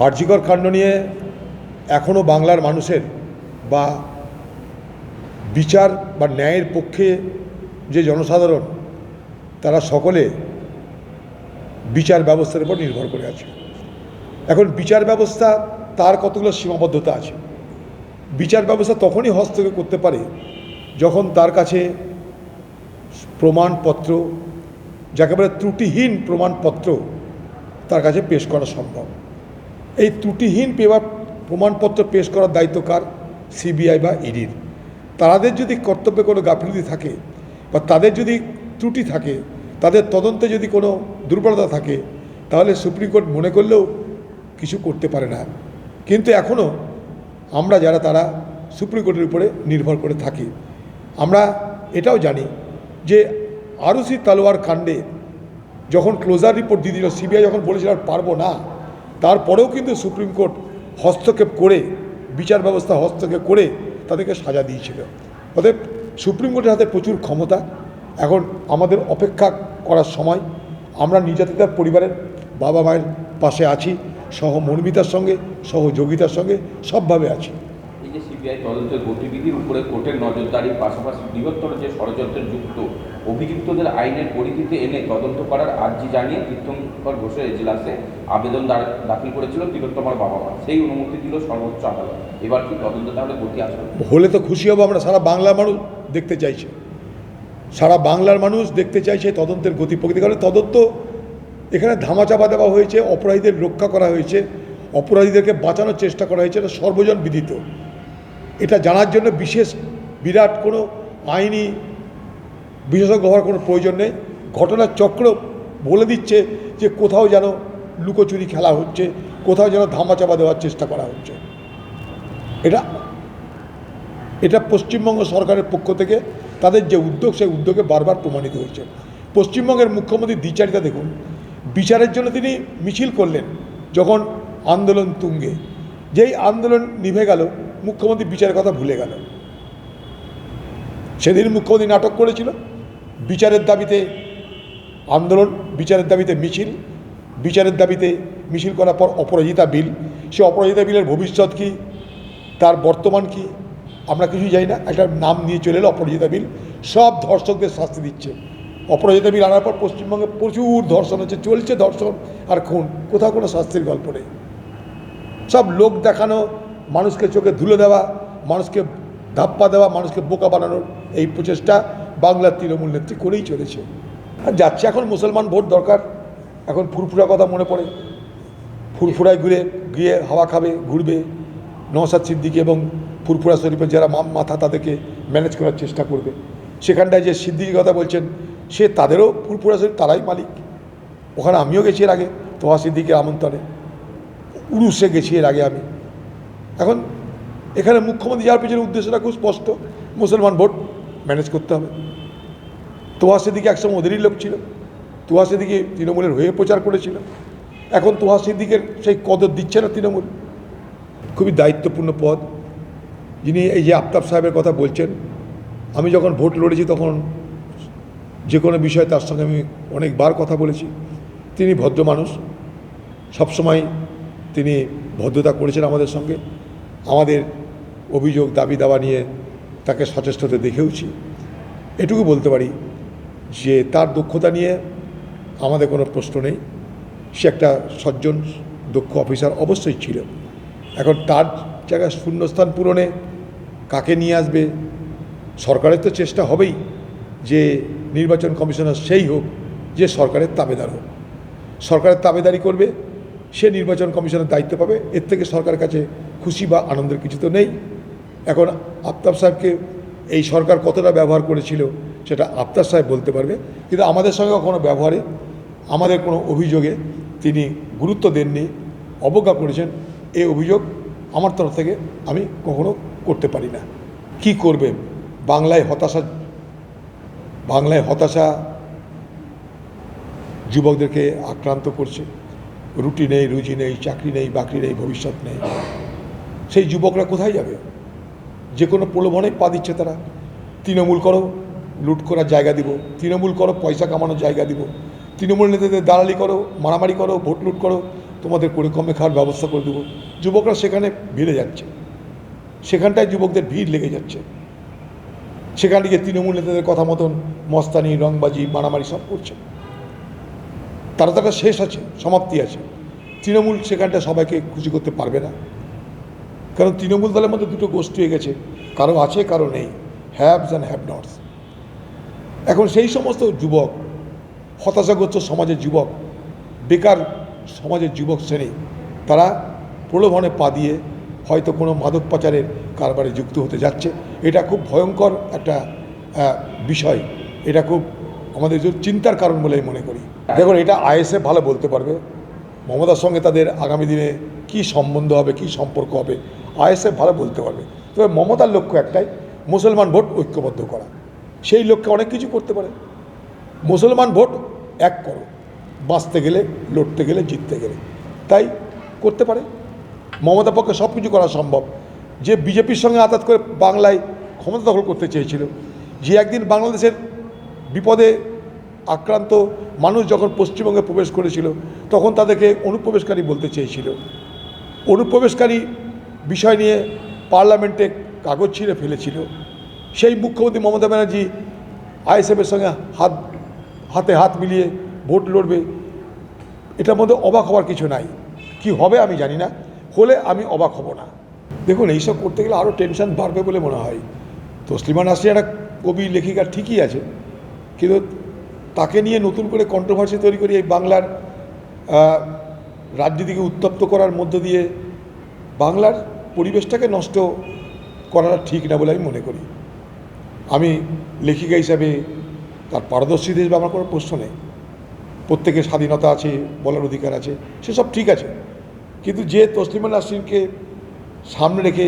আর্যিকর কাণ্ড নিয়ে এখনও বাংলার মানুষের বা বিচার বা ন্যায়ের পক্ষে যে জনসাধারণ, তারা সকলে বিচার ব্যবস্থার উপর নির্ভর করে আছে। এখন বিচার ব্যবস্থা তার কতগুলো সীমাবদ্ধতা আছে? বিচার ব্যবস্থা তখনই হস্তক্ষেপ করতে পারে যখন তার কাছে প্রমাণপত্র, যাকে বলে ত্রুটিহীন প্রমাণপত্র, তার কাছে পেশ করা সম্ভব। এই ত্রুটিহীন পেপার প্রমাণপত্র পেশ করার দায়িত্ব কার? সিবিআই বা ইডির। তাদের যদি কর্তব্যে কোনো গাফিলতি থাকে বা তাদের যদি ত্রুটি থাকে, তাদের তদন্তে যদি কোনো দুর্বলতা থাকে, তাহলে সুপ্রিম কোর্ট মনে করলেও কিছু করতে পারে না। কিন্তু এখনও আমরা যারা, তারা সুপ্রিম কোর্টের উপরে নির্ভর করে থাকি। আমরা এটাও জানি যে আরুসি তালোয়ার কাণ্ডে যখন ক্লোজার রিপোর্ট দিয়ে দিল, সিবিআই যখন বলেছিল আর পারব না তারপরেও কিন্তু সুপ্রিম কোর্ট হস্তক্ষেপ করে, বিচার ব্যবস্থা হস্তক্ষেপ করে তাদেরকে সাজা দিয়েছিল। অতএব সুপ্রিম কোর্টের হাতে প্রচুর ক্ষমতা। এখন আমাদের অপেক্ষা করার সময়। আমরা নির্যাতিতার পরিবারের বাবা মায়ের পাশে আছি সহমর্মিতার সঙ্গে, সহযোগিতার সঙ্গে, সবভাবে আছি। এই যে সিবিআই তদন্তের গতিবিধির উপরে কোর্টের নজরদারির পাশাপাশি বৃহত্তর যে ষড়যন্ত্রের যুক্ত অভিযুক্তদের আইনের পরিধিতে এনে তদন্ত করার আর্জি জানিয়ে তীর্থঙ্কর ঘোষের এজলাসে আবেদন দাখিল করেছিল তিলোত্তমার বাবা মা সেই অনুমতি দিল সর্বোচ্চ আদালত। এবার কি তদন্ত তাহলে গতি আসবে হলে তো খুশি হব, আমরা সারা বাংলার মানুষ দেখতে চাইছে। সারা বাংলার মানুষ দেখতে চাইছে তদন্তের গতি প্রকৃতি। কারণ তদন্ত এখানে ধামাচাপা দেওয়া হয়েছে, অপরাধীদের রক্ষা করা হয়েছে, অপরাধীদেরকে বাঁচানোর চেষ্টা করা হয়েছে, এটা সর্বজন বিদিত। এটা জানার জন্য বিশেষ বিরাট কোনো আইনি বিশেষজ্ঞ হওয়ার কোনো প্রয়োজন নেই। ঘটনার চক্র বলে দিচ্ছে যে কোথাও যেন লুকোচুরি খেলা হচ্ছে, কোথাও যেন ধামাচাপা দেওয়ার চেষ্টা করা হচ্ছে। এটা এটা পশ্চিমবঙ্গ সরকারের পক্ষ থেকে তাদের যে উদ্যোগ, সেই উদ্যোগে বারবার প্রমাণিত হয়েছে। পশ্চিমবঙ্গের মুখ্যমন্ত্রী দ্বিচারিতা দেখুন। বিচারের জন্য তিনি মিছিল করলেন যখন আন্দোলন তুঙ্গে। যেই আন্দোলন নিভে গেল, মুখ্যমন্ত্রী বিচারের কথা ভুলে গেল। সেদিন মুখ্যমন্ত্রী নাটক করেছিল। বিচারের দাবিতে আন্দোলন, বিচারের দাবিতে মিছিল, বিচারের দাবিতে মিছিল করার পর অপরাজিতা বিল। সে অপরাজিতা বিলের ভবিষ্যৎ কী? তার বর্তমান কি? আমরা কিছুই জানি না। একটা নাম নিয়ে চলে এলো অপরাজিতা বিল। সব ধর্ষকদের শাস্তি দিচ্ছে। অপরাজিতা বিল আনার পর পশ্চিমবঙ্গে প্রচুর ধর্ষণ হচ্ছে, চলছে ধর্ষণ। আর খুন, কোথাও কোনো শাস্তির গল্প নেই। সব লোক দেখানো, মানুষকে চোখে ধুলে দেওয়া, মানুষকে ধাপ্পা দেওয়া, মানুষকে বোকা বানানোর এই প্রচেষ্টা। বাংলার তৃণমূল নেত্রী করেই চলেছে। আর যাচ্ছে এখন মুসলমান ভোট দরকার। এখন ফুরফুরা কথা মনে পড়ে। ফুরফুরায় ঘুরে, গিয়ে হাওয়া খাবে, ঘুরবে নওসাদ সিদ্দিকি এবং ফুরফুরা শরীফের যারা মাথা তাদেরকে ম্যানেজ করার চেষ্টা করবে। সেখানটায় যে সিদ্দিকি কথা বলছেন, সে তাদেরও ফুরফুরা শরীফ, তারাই মালিক। ওখানে আমিও গেছি এর আগে, তোহা সিদ্দিকের আমন্ত্রণে। উরুসে গেছি এর আগে আমি। এখন এখানে মুখ্যমন্ত্রী যাওয়ার পিছনে উদ্দেশ্যটা খুব স্পষ্ট। মুসলমান ভোট ম্যানেজ করতে হবে। তোহা সিদ্দিকি একসময় ওদেরই লোক ছিল। তোহা সিদ্দিকি তৃণমূলের হয়ে প্রচার করেছিল। এখন তোহা সিদ্দিকের সেই কদর দিচ্ছে না তৃণমূল। খুবই দায়িত্বপূর্ণ পদ। যিনি এই যে আফতাব সাহেবের কথা বলছেন, আমি যখন ভোট লড়েছি তখন যে কোনো বিষয়ে তার সঙ্গে আমি অনেকবার কথা বলেছি। তিনি ভদ্র মানুষ। সবসময় তিনি ভদ্রতা করেছেন আমাদের সঙ্গে। আমাদের অভিযোগ দাবি দাওয়া নিয়ে তাকে সচেষ্ট হতে দেখেওছি। এটুকু বলতে পারি যে তার দক্ষতা নিয়ে আমাদের কোনো প্রশ্ন নেই। সে একটা সজ্জন, দক্ষ অফিসার অবশ্যই ছিল। এখন তার জায়গায় শূন্যস্থান পূরণে কাকে নিয়ে আসবে? সরকারের তো চেষ্টা হবেই যে নির্বাচন কমিশনার সেই হোক, যে সরকারের তাবেদার হোক। সরকারের তাবেদারি করবে, সে নির্বাচন কমিশনের দায়িত্ব পাবে। এর থেকে সরকারের কাছে খুশি বা আনন্দের কিছু তো নেই। এখন আফতাব সাহেবকে এই সরকার কতটা ব্যবহার করেছিল সেটা আফতাব সাহেব বলতে পারবে। কিন্তু আমাদের সঙ্গে কোনো ব্যবহারে, আমাদের কোনো অভিযোগে তিনি গুরুত্ব দেননি, অবজ্ঞা করেছেন। এই অভিযোগ আমার তরফ থেকে আমি কখনো করতে পারি না। কি করবে? বাংলায় হতাশা বাংলায় হতাশা যুবকদেরকে আক্রান্ত করছে। রুটি নেই, রুজি নেই, চাকরি নেই, বাকরি নেই, ভবিষ্যৎ নেই। সেই যুবকরা কোথায় যাবে? যে কোনো প্রলোভনে পা দিচ্ছে তারা। তৃণমূল করো, লুট করার জায়গা দিব। তৃণমূল করো, পয়সা কামানোর জায়গা দিব। তৃণমূল নেতাদের দালালি করো, মারামারি করো, ভোট লুট করো, তোমাদের করে কমে খাওয়ার ব্যবস্থা করে দেবো। যুবকরা সেখানে ভিড়ে যাচ্ছে। সেখানটায় যুবকদের ভিড় লেগে যাচ্ছে। সেখানে গিয়ে তৃণমূল নেতাদের কথা মতন মস্তানি, রংবাজি, মারামারি সব করছে। তারা তো একটা শেষ আছে, সমাপ্তি আছে। তৃণমূল সেখানটা সবাইকে খুশি করতে পারবে না। কারণ তৃণমূল দলের মধ্যে দুটো গোষ্ঠী হয়ে গেছে, কারও আছে, কারও নেই হ্যাভস অ্যান্ড হ্যাভ নটস এখন সেই সমস্ত যুবক, হতাশাগ্রস্ত সমাজের যুবক, বেকার সমাজের যুবক শ্রেণি, তারা প্রলোভনে পা দিয়ে হয়তো কোনো মাদক পাচারের কারবারে যুক্ত হতে যাচ্ছে। এটা খুব ভয়ঙ্কর একটা বিষয়। এটা খুব আমাদের চিন্তার কারণ বলে মনে করি। দেখুন, এটা আইএসএফ ভালো বলতে পারবে। মমতার সঙ্গে তাদের আগামী দিনে কি সম্বন্ধ হবে, কি সম্পর্ক হবে আইএসএফ ভালো বলতে পারবে। তবে মমতার লক্ষ্য একটাই, মুসলমান ভোট ঐক্যবদ্ধ করা। সেই লক্ষ্যে অনেক কিছু করতে পারে। মুসলমান ভোট এক করো, বাঁচতে গেলে, লড়তে গেলে, জিততে গেলে। তাই করতে পারে। মমতা পক্ষে সব কিছু করা সম্ভব। যে বিজেপির সঙ্গে আতাত করে বাংলায় ক্ষমতা দখল করতে চেয়েছিল, যে একদিন বাংলাদেশের বিপদে আক্রান্ত মানুষ যখন পশ্চিমবঙ্গে প্রবেশ করেছিল, তখন তাদেরকে অনুপ্রবেশকারী বলতে চেয়েছিল। অনুপ্রবেশকারী বিষয় নিয়ে পার্লামেন্টে কাগজ ছিঁড়ে ফেলেছিল। সেই মুখ্যমন্ত্রী মমতা ব্যানার্জি আইএসএফের সঙ্গে হাত, হাতে হাত মিলিয়ে ভোট লড়বে, এটার মধ্যে অবাক হওয়ার কিছু নাই। কি হবে আমি জানি না, হলে আমি অবাক হব না। দেখুন, এইসব করতে গেলে আরও টেনশন বাড়বে বলে মনে হয়। তসলিমা নাসরিন একটা কবি, লেখিকা ঠিকই আছে, কিন্তু তাকে নিয়ে নতুন করে কন্ট্রোভার্সি তৈরি করে এই বাংলার রাজনীতিকে উত্তপ্ত করার মধ্য দিয়ে বাংলার পরিবেশটাকে নষ্ট করাটা ঠিক না বলে আমি মনে করি। আমি লেখিকা হিসাবে তার পারদর্শী দেশ বা আমার কোনো প্রশ্ন নেই। প্রত্যেকের স্বাধীনতা আছে, বলার অধিকার আছে, সেসব ঠিক আছে। কিন্তু যে তসলিমা নাসরিনকে সামনে রেখে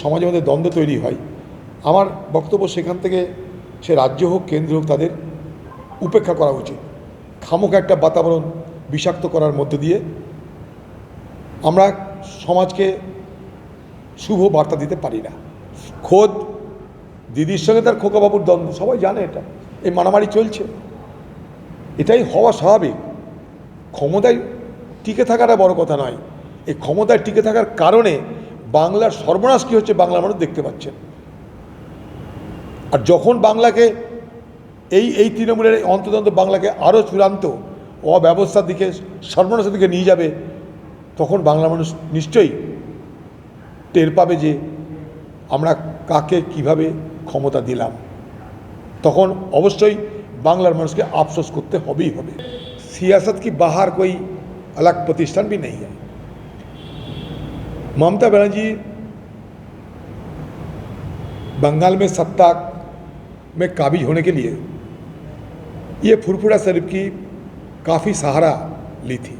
সমাজের মধ্যে দ্বন্দ্ব তৈরি হয়, আমার বক্তব্য সেখান থেকে সে রাজ্য হোক, কেন্দ্র হোক, তাদের উপেক্ষা করা উচিত। খামোক একটা বাতাবরণ বিষাক্ত করার মধ্য দিয়ে আমরা সমাজকে শুভ বার্তা দিতে পারি না। খোদ দিদির সঙ্গে তার খোকাবাবুর দ্বন্দ্ব, সবাই জানে এটা। এই মারামারি চলছে। এটাই হওয়া স্বাভাবিক। ক্ষমতায় টিকে থাকাটা বড় কথা নয়। এই ক্ষমতায় টিকে থাকার কারণে বাংলার সর্বনাশ কী হচ্ছে বাংলার মানুষ দেখতে পাচ্ছেন। আর যখন বাংলাকে এই এই তৃণমূলের এই অন্ততন্ত বাংলাকে আরও চূড়ান্ত, অব্যবস্থার দিকে, সর্বনাশের দিকে নিয়ে যাবে, তখন বাংলা মানুষ নিশ্চয়ই টের পাবে যে আমরা কাকে কিভাবে ক্ষমতা দিলাম তখন অবশ্যই বাংলার মানুষকে আফসোস করতে হবেই হবে सियासत की बाहर कोई अलग प्रतिष्ठान भी नहीं है ममता बनर्जी बंगाल में सत्ता में काबिज होने के लिए ये फुरफुरा शरीफ की काफ़ी सहारा ली थी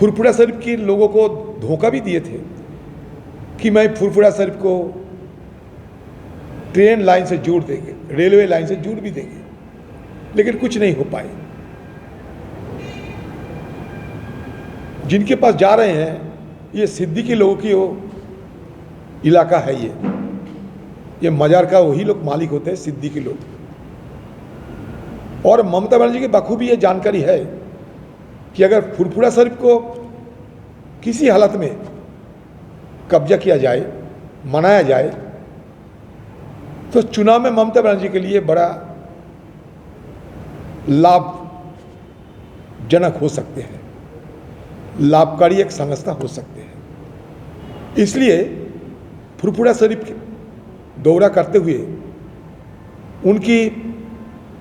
फुरफुरा शरीफ के लोगों को धोखा भी दिए थे कि मैं फुरफुरा शरीफ को ट्रेन लाइन से जोड़ देंगे, रेलवे लाइन से जोड़ भी देंगे, लेकिन कुछ नहीं हो पाए। जिनके पास जा रहे हैं, ये सिद्दीकी लोगों की वो इलाका है ये। ये मजार का वही लोग मालिक होते हैं सिद्धि के लोग। और ममता बनर्जी की बखूबी ये जानकारी है कि अगर फुरफुरा शरीफ को किसी हालत में कब्जा किया जाए, मनाया जाए तो चुनाव में ममता बनर्जी के लिए बड़ा लाभजनक हो सकते हैं। लाभकारी एक संस्था हो सकते हैं। इसलिए फुरफुरा शरीफ दौरा करते हुए उनकी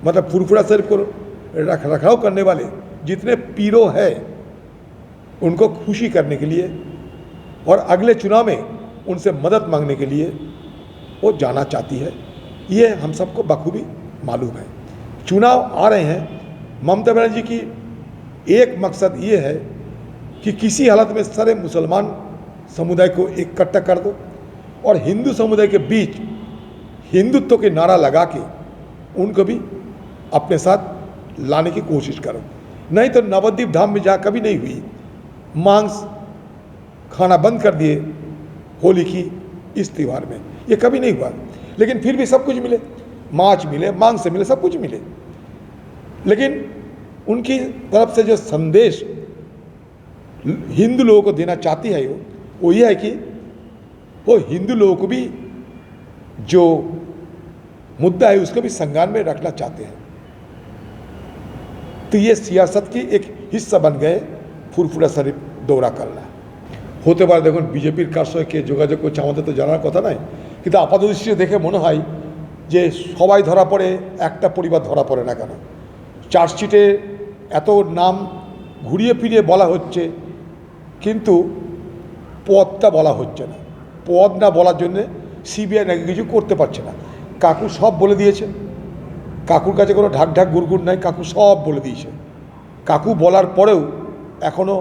मतलब फुरफुरा शरीफ को रख रखाव करने वाले जितने पीरो हैं, उनको खुशी करने के लिए और अगले चुनाव में उनसे मदद मांगने के लिए वो जाना चाहती है। ये हम सबको बखूबी मालूम है। चुनाव आ रहे हैं। ममता बनर्जी की एक मकसद ये है कि किसी हालत में सारे मुसलमान समुदाय को इकट्ठा कर दो और हिंदू समुदाय के बीच हिंदुत्व के नारा लगा के उनको भी अपने साथ लाने की कोशिश करो। नहीं तो नवद्वीप धाम में जहाँ कभी नहीं हुई। मांस खाना बंद कर दिए होली की इस त्यौहार में। ये कभी नहीं हुआ। लेकिन फिर भी सब कुछ मिले। माछ मिले मांग से मिले, सब कुछ मिले। लेकिन उनकी तरफ़ से जो संदेश हिंदू लोगों को देना चाहती है वो वो ये है कि वो हिंदू लोगों को भी जो मुद्दा है उसको भी संज्ञान में रखना चाहते हैं। तो ये सियासत की एक हिस्सा बन गए फुरफुरा शरीफ दौरा करना। হতে পারে, দেখুন, বিজেপির কার সঙ্গে কে যোগাযোগ করছে আমাদের তো জানার কথা নয় কিন্তু আপাত দৃষ্টিতে দেখে মনে হয় যে সবাই ধরা পড়ে, একটা পরিবার ধরা পড়ে না কেন? চার্জশিটে এত নাম ঘুরিয়ে ফিরিয়ে বলা হচ্ছে, কিন্তু পদটা বলা হচ্ছে না। পদ না বলার জন্যে সিবিআই নাকি কিছু করতে পারছে না। কাকু সব বলে দিয়েছে। কাকুর কাছে কোনো ঢাক ঢাক গুড়গুড় নাই, কাকু সব বলে দিয়েছে। কাকু বলার পরেও এখনও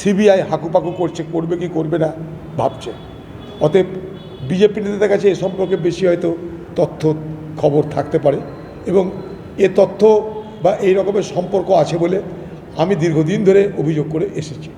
সিবিআই হাকুপাকু করছে, করবে কি করবে না ভাবছে। অতএব বিজেপি নেতাদের কাছে এ সম্পর্কে বেশি হয়তো তথ্য, খবর থাকতে পারে এবং এ তথ্য বা এই রকমের সম্পর্ক আছে বলে আমি দীর্ঘদিন ধরে অভিযোগ করে এসেছি।